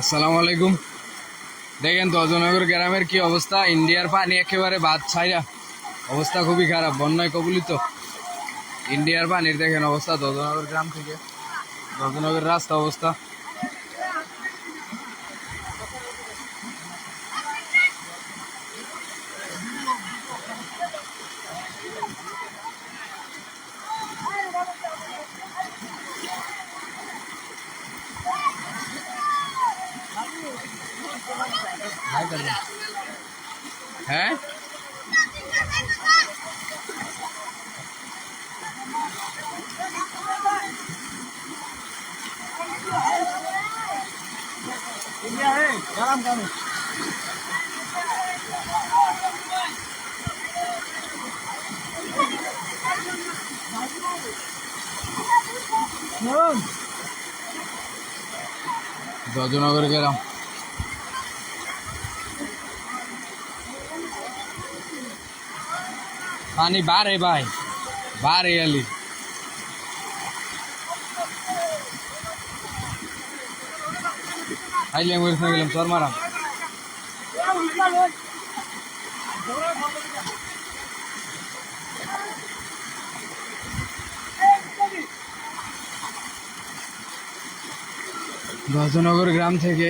আসসালামু আলাইকুম। দেখেন দজনগর গ্রামের কি অবস্থা? ইন্ডিয়ার পানি একেবারে বাদ ছাইরা অবস্থা খুবই খারাপ, বন্যায় কবলিত। ইন্ডিয়ার পানির দেখেন অবস্থা দজনগর গ্রাম থেকে। দজনগর রাস্তা অবস্থা। হ্যাঁ? দজনগর গেলাম। পানি বাড়ে ভাই বাড়ে আলি আইলে মরিস না গেলাম তোর মারাম। গজনগর গ্রাম থেকে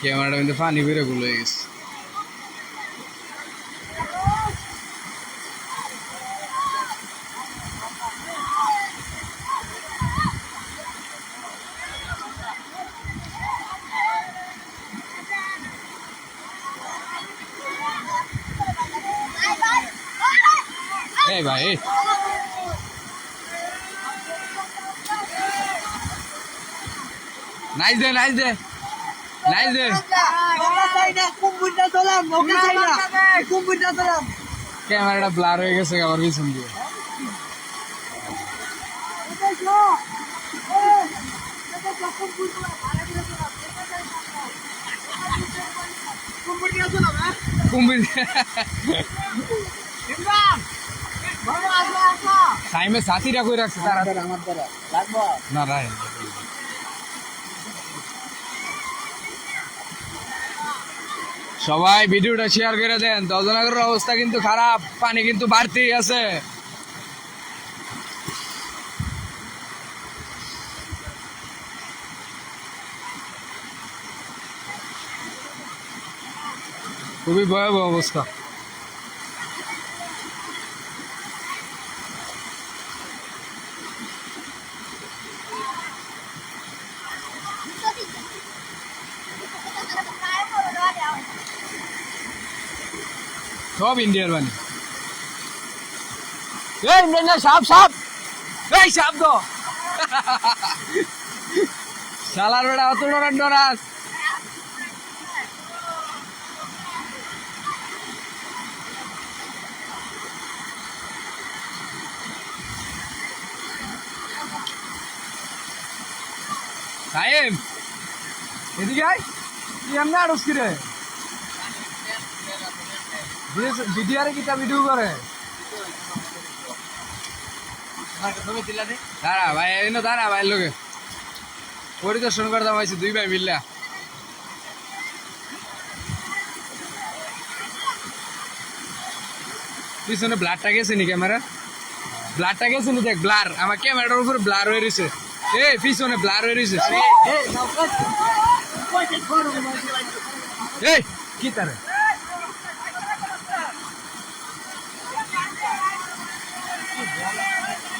ক্যামেরাটা কিন্তু পানি বেরো গুলো হয়ে গেছে। এই ভাই নাইস দে নাইস দে নাইস দে ক্যামেরাটা ব্লার হয়ে গেছে আবার পিছন দিয়ে। সাইমে সাথীরা কই রাখছে? তারা না রাই সবাই ভিডিওটা শেয়ার করে দেন। দজনগরের অবস্থা কিন্তু খারাপ, পানি কিন্তু বাড়তেই আছে। খুবই ভয়াবহ অবস্থা। সব ইন্ডিয়ার বানি এই ইন্ডিয়ান সাপ সাপ। এই সাপ গো। শালার বেড়া অত ডরান ডরাস সাহেব এদিকে আয়। তুই এমনি আড়স বিডিআরে কিটা ভিডিও করে? দাঁড়া ভাই এই না দাঁড়া ভাই লোকে পরিদর্শন করতাম হয়েছে দুই ভাই মিল্লা। পিছনে ব্লাডটা গেছে নি ক্যামেরা? ব্লাডটা গেছে নি দেখ ব্লার। আমার ক্যামেরাটার উপরে ব্লার হয়ে রয়েছে এ পিছনে ব্লার হয়ে রয়েছে এই কি তারে এই এই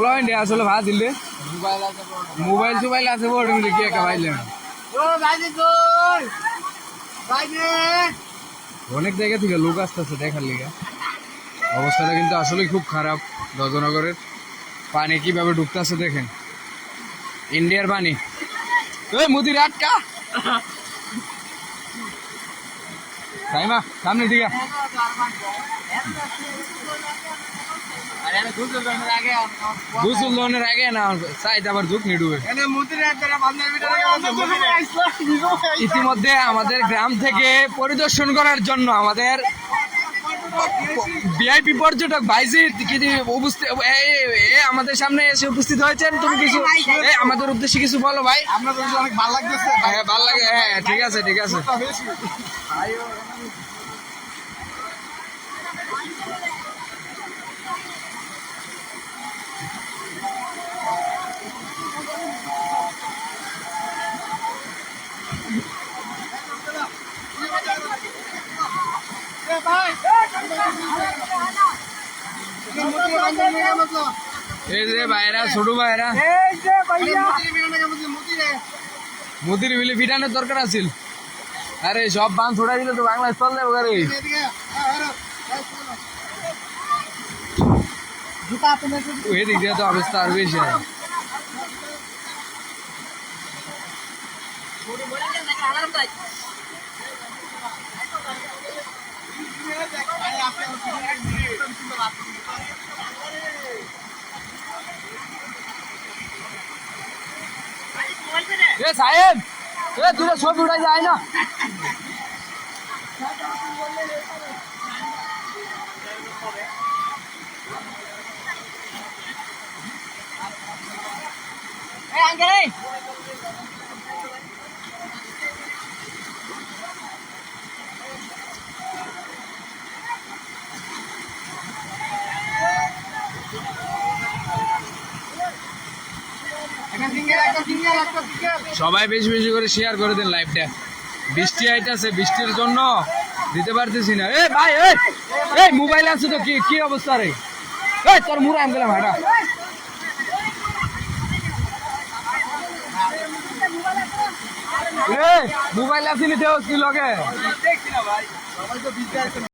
পোলা ইন্ডিয়া আসলে ভাত দিলে মোবাইল টোবাইল আছে বড় মিলে কি একা পাইলেন অনেক জায়গা থেকে লোক আসতেছে দেখার লিগা। অবস্থাটা কিন্তু আসলে খুব খারাপ। দজনগরের পানি কীভাবে ঢুকতেছে দেখেন। ইন্ডিয়ার পানি। ওই মুদির আটকা। তাই মা সামনে দিকে। গুসল লোনের আগে না সাইড আবার ঝুঁক নিডুবে ইতিমধ্যে আমাদের গ্রাম থেকে পরিদর্শন করার জন্য আমাদের ভিআইপি পর্যটক ভাইজিৎ কি উপস্থিত আমাদের সামনে এসে উপস্থিত হয়েছেন। তুমি কিছু আমাদের উদ্দেশ্যে কিছু বলো ভাই। অনেক ভালো লাগতেছে। হ্যাঁ ভালো লাগে হ্যাঁ ঠিক আছে ঠিক আছে। এই যে ভাইরা ছোট ভাইরা। মুদির বিলি ফিটানোর দরকার আছিল। আরে সব বান ছড়াই দিলে তো বাংলাদেশ চল যাব আরে ওই দিক দিয়ে তো অবস্থা আর বেশি হয়। এ সাহেব এ তুই ছবি উঠাই যায় না। সবাই বেশি বেশি করে শেয়ার করে দেন লাইভটা বৃষ্টি আইতাছে, বৃষ্টির জন্য দিতে পারতেছি না। এ ভাই, এই মোবাইল আছে তো, কি কি অবস্থা রে? এই তোর মুড়া আন দিলাম হাঁটা মোবাইল আছে নি দেওস কি লগে?